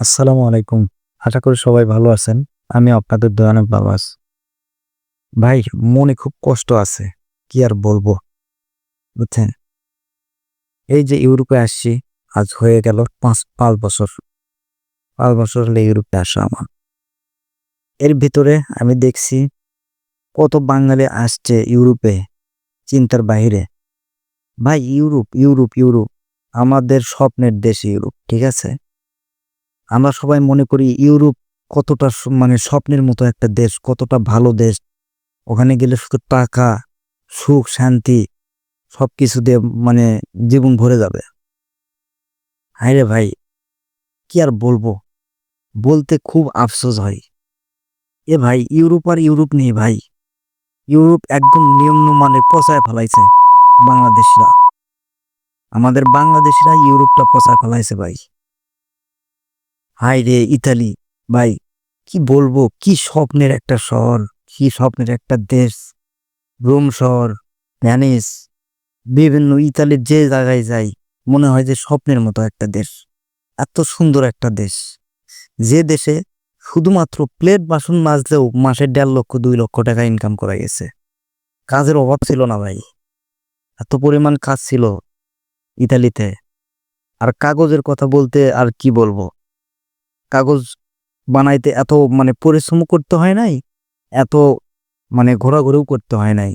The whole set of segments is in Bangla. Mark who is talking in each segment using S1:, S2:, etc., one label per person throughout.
S1: আসসালামু আলাইকুম। আশা করি সবাই ভালো আছেন। আমি আপনাদের দয়ানব বাবাস ভাই, মনে খুব কষ্ট আছে। কি আর বলব? বুঝছেন? এই যে ইউরোপে আসছি, আজ হয়ে গেল পাঁচ পাঁচ বছর। পাঁচ বছর হলে ইউরোপে আসা আমার। এর ভিতরে আমি দেখছি কত বাঙালি আসছে ইউরোপে চিন্তার বাইরে ভাই, ইউরোপ ইউরোপ ইউরোপ। আমাদের স্বপ্নের দেশ ইউরোপ, ঠিক আছে? আমরা সবাই মনে করি ইউরোপ কতটা মানে স্বপ্নের মতো একটা দেশ, কতটা ভালো দেশ। ওখানে গেলে শুধু টাকা, সুখ, শান্তি সব কিছু দিয়ে মানে জীবন ভরে যাবে। হায় রে ভাই, কি আর বলব? বলতে খুব আফসোস হয়। এ ভাই, ইউরোপ আর ইউরোপ নেই ভাই। ইউরোপ একদম নিম্ন মানের পচায় ফেলাইছে বাংলাদেশরা। আমাদের বাংলাদেশিরা ইউরোপটা পচায় ফেলাইছে ভাই। হাই রে ইতালি, ভাই, কি বলব, কি স্বপ্নের একটা শহর, কি স্বপ্নের একটা দেশ, রোম শহর, ভ্যানিস, বিভিন্ন ইতালির যে জায়গায় যাই, মনে হয় যে স্বপ্নের মতো একটা দেশ, এত সুন্দর একটা দেশ। যে দেশে শুধুমাত্র প্লেট বাসন মাজলেও মাসে দেড় লক্ষ, দুই লক্ষ টাকা ইনকাম করা গেছে। কাজের অভাব ছিল না, ভাই। এত পরিমাণ কাজ ছিল ইতালিতে। আর কাগজের কথা বলতে আর কি বলব? কাগজ বানাইতে এত মানে পরিশ্রম করতে হয় নাই, এত মানে ঘোরাঘুরিও করতে হয় নাই।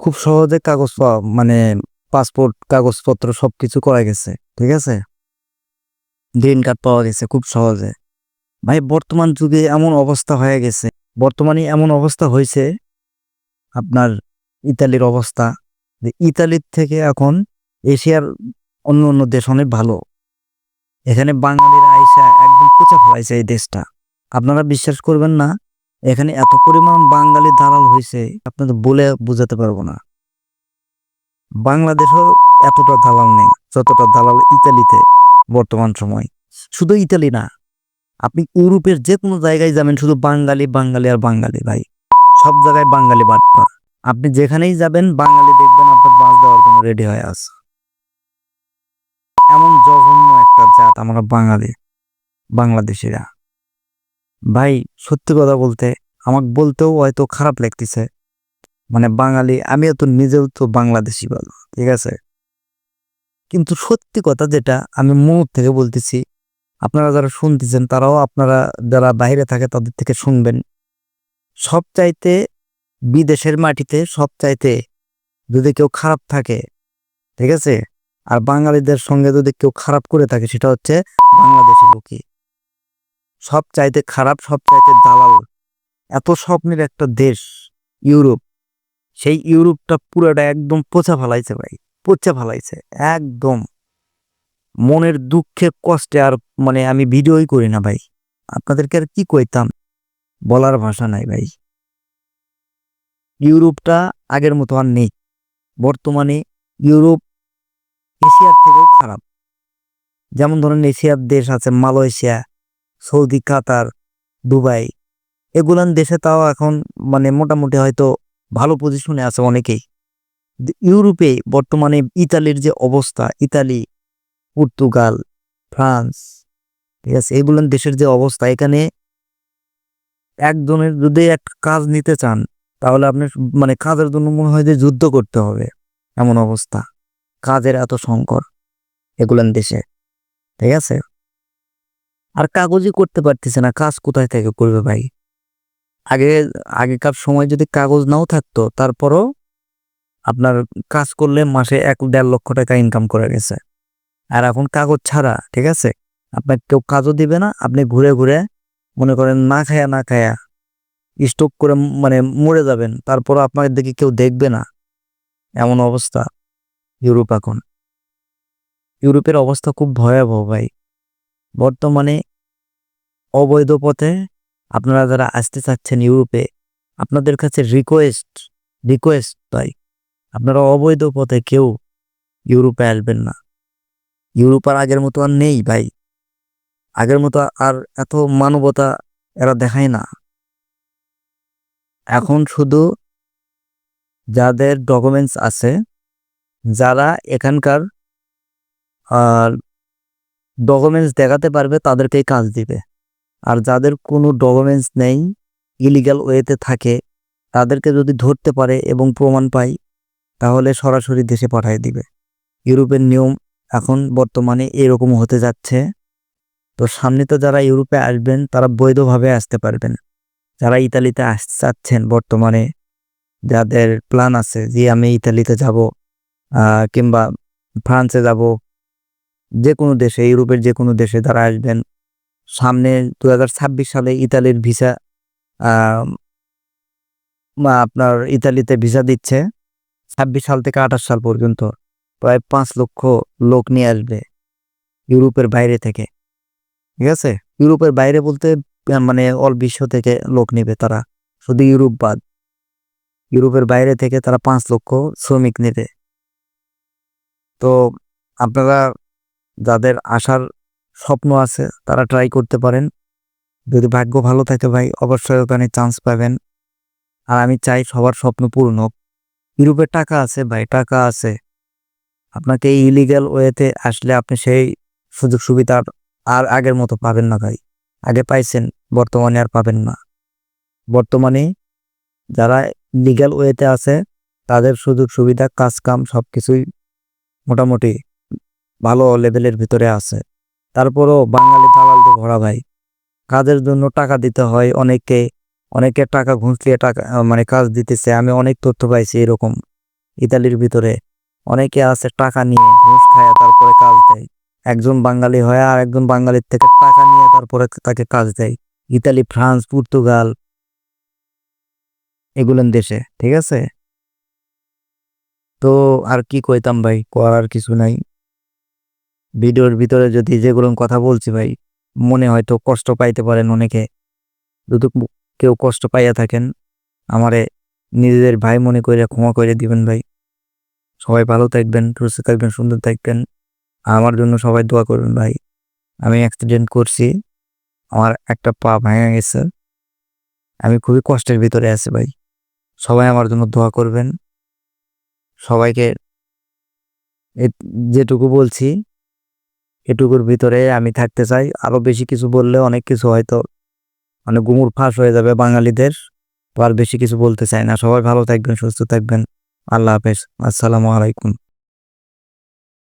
S1: খুব সহজে কাগজ মানে পাসপোর্ট, কাগজপত্র সবকিছু করা গেছে, ঠিক আছে? গ্রিন কার্ড পাওয়া গেছে খুব সহজে। ভাই, বর্তমান যুগে এমন অবস্থা হয়ে গেছে, বর্তমানে এমন অবস্থা হয়েছে, আপনার ইতালির অবস্থা, যে ইতালির থেকে এখন এশিয়ার অন্য অন্য দেশ অনেক ভালো। এখানে বাঙালিরা পোচা ফেলাইছে এই দেশটা। আপনারা বিশ্বাস করবেন না, এখানে এত পরিমাণ বাঙালি দালাল হয়েছে আপনাদের বলে বোঝাতে পারব না। বাংলাদেশেও এতটা দালাল নেই, যতটা দালাল ইতালিতে বর্তমান সময়। শুধু ইতালি না, আপনি ইউরোপের যে কোনো জায়গায় যাবেন, শুধু বাঙালি বাঙালি আর বাঙালি ভাই। সব জায়গায় বাঙালি বাটপার আপনি যেখানেই যাবেন, বাঙালি দেখবেন আপনার বাস দেওয়ার জন্য রেডি হয়ে আছে। এমন জঘন্য একটা জাত আমরা বাঙালি। বাংলাদেশিরা। ভাই, সত্যি কথা বলতে আমাকে বলতেও হয়তো খারাপ লাগতেছে। মানে বাঙালি, আমিও তো নিজেও তো বাংলাদেশি বলো, ঠিক আছে? কিন্তু সত্যি কথা যেটা, আমি মন থেকে বলতেছি, আপনারা যারা শুনতেছেন, তারাও আপনারা যারা বাইরে থাকে, তাদের থেকে শুনবেন। সব চাইতে বিদেশের মাটিতে সব চাইতে যদি কেউ খারাপ থাকে, ঠিক আছে? আর বাঙালিদের সঙ্গে যদি কেউ খারাপ করে থাকে, সেটা হচ্ছে বাংলাদেশি লোকই। সব চাইতে খারাপ, সব চাইতে দালাল। এত স্বপ্নের একটা দেশ, ইউরোপ। সেই ইউরোপটা পুরোটা একদম পচা ফেলাইছে ভাই, পচা ফেলাইছে, একদম। মনের দুঃখে, কষ্টে আর মানে আমি ভিডিওই করি না ভাই। আপনাদেরকে আর কি কইতাম? বলার ভাষা নাই ভাই। ইউরোপটা আগের মতো আর নেই। বর্তমানে ইউরোপ এশিয়ার থেকেও খারাপ। যেমন ধরেন এশিয়ার দেশ আছে মালয়েশিয়া সৌদি, কাতার, দুবাই, এগুলান দেশে তাও এখন মানে মোটামুটি হয়তো ভালো পজিশনে আছে অনেকেই। ইউরোপে বর্তমানে ইতালির যে অবস্থা, ইতালি, পর্তুগাল, ফ্রান্স, ঠিক আছে, এগুলান দেশের যে অবস্থা, এখানে একজনের যদি একটা কাজ নিতে চান, তাহলে আপনি মানে কাজের জন্য মনে হয় যে যুদ্ধ করতে হবে, এমন অবস্থা। কাজের এত সংকট এগুলান দেশে, ঠিক আছে? আর কাগজই করতে পারতেছে না, কাজ কোথায় থেকে করবে ভাই? আগে, আগেকার সময় যদি কাগজ নাও থাকতো, তারপরও আপনার কাজ করলে মাসে এক, দেড় লক্ষ টাকা ইনকাম করে গেছে। আর এখন কাগজ ছাড়া, ঠিক আছে? আপনার কেউ কাজও দিবে না, আপনি ঘুরে ঘুরে মনে করেন না খায়া না খায়া স্টক করে মানে মরে যাবেন তারপর আপনার দিকে কেউ দেখবে না। এমন অবস্থা ইউরোপ এখন। ইউরোপের অবস্থা খুব ভয়াবহ ভাই। বর্তমানে অবৈধ পথে আপনারা যারা আসতে চাচ্ছেন ইউরোপে আপনাদের কাছে রিকোয়েস্ট রিকোয়েস্ট ভাই আপনারা অবৈধ পথে কেউ ইউরোপে আসবেন না। ইউরোপ আর আগের মতো আর নেই ভাই। আগের মতো আর এত মানবতা এরা দেখায় না। এখন শুধু যাদের ডকুমেন্টস আছে, যারা এখানকার আর ডকুমেন্টস দেখাতে পারবে তাদেরকেই কাজ দিবে। আর যাদের কোনো ডকুমেন্টস নেই ইলিগাল ওয়েতে থাকে, তাদেরকে যদি ধরতে পারে এবং প্রমাণ পায়, তাহলে সরাসরি দেশে পাঠিয়ে দিবে। ইউরোপের নিয়ম এখন বর্তমানে এরকম হতে যাচ্ছে। তো সামনে তো যারা ইউরোপে আসবেন, তারা বৈধভাবে আসতে পারবেন। যারা ইতালিতে আসতে চাচ্ছেন বর্তমানে, যাদের প্ল্যান আছে যে আমি ইতালিতে যাব কিংবা ফ্রান্সে যাব যে কোনো দেশে, ইউরোপের যে কোনো দেশে যারা আসবেন। সামনে দুই হাজার ছাব্বিশ সালে ইতালির ভিসা আপনার ইতালিতে ভিসা দিচ্ছে। ছাব্বিশ সাল থেকে আঠাশ সাল পর্যন্ত প্রায় পাঁচ লক্ষ লোক নিয়ে আসবে ইউরোপের বাইরে থেকে। ঠিক আছে? ইউরোপের বাইরে বলতে মানে অল বিশ্ব থেকে লোক নেবে তারা। শুধু ইউরোপ বাদ। ইউরোপের বাইরে থেকে তারা পাঁচ লক্ষ শ্রমিক নেবে। তো আপনারা যাদের আসার স্বপ্ন আছে, তারা ট্রাই করতে পারেন। যদি ভাগ্য ভালো থাকে ভাই, অবশ্যই ওখানে চান্স পাবেন। আর আমি চাই সবার স্বপ্ন পূর্ণ হোক। ইউরোপের টাকা আছে ভাই, টাকা আছে। আপনাকে ইলিগ্যাল ওয়েতে আসলে আপনি সেই সুযোগ সুবিধা আর আগের মতো পাবেন না ভাই। আগে পাইছেন, বর্তমানে আর পাবেন না। বর্তমানে যারা লিগ্যাল ওয়েতে আছে, তাদের সুযোগ সুবিধা, কাজ কাম সব কিছুই মোটামুটি ভালো লেভেলের ভিতরে আছে। তারপরও বাঙালি দালাল দালালতে ভরা ভাই। কাজের জন্য টাকা দিতে হয়, অনেকে অনেকে টাকা ঘুষলিয়ে টাকা মানে কাজ দিতেছে, আমি অনেক তথ্য পাইছি এরকম ইতালির ভিতরে। অনেকে আছে টাকা নিয়ে ঘুষ খায়, তারপরে কাজ দেয়। একজন বাঙালি হয় আর একজন বাঙালির থেকে টাকা নিয়ে তারপরে তাকে কাজ দেয়। ইতালি, ফ্রান্স, পর্তুগাল এগুলেন দেশে, ঠিক আছে? তো আর কি কইতাম ভাই, করার কিছু নাই। ভিডিওর ভিতরে যদি যেগুলো কথা বলছি ভাই, মনে হয়তো কষ্ট পাইতে পারেন অনেকে। যদি কেউ কষ্ট পাইয়া থাকেন, আমারে নিজেদের ভাই মনে করে ক্ষমা করে দিবেন ভাই। সবাই ভালো থাকবেন, সুস্থ থাকবেন, সুন্দর থাকবেন। আমার জন্য সবাই দোয়া করবেন ভাই। আমি অ্যাক্সিডেন্ট করছি, আমার একটা পা ভেঙে গেছে। আমি খুবই কষ্টের ভিতরে আছি ভাই। সবাই আমার জন্য দোয়া করবেন। সবাইকে যেটুকু বলছি এটুকুর ভিতরে আমি থাকতে চাই। আরও বেশি কিছু বললে অনেক কিছু হয়তো মানে গুমুর ফাঁস হয়ে যাবে বাঙালিদের। আর বেশি কিছু বলতে চাই না। সবাই ভালো থাকবেন, সুস্থ থাকবেন। আল্লাহ হাফেজ। আসসালামু আলাইকুম।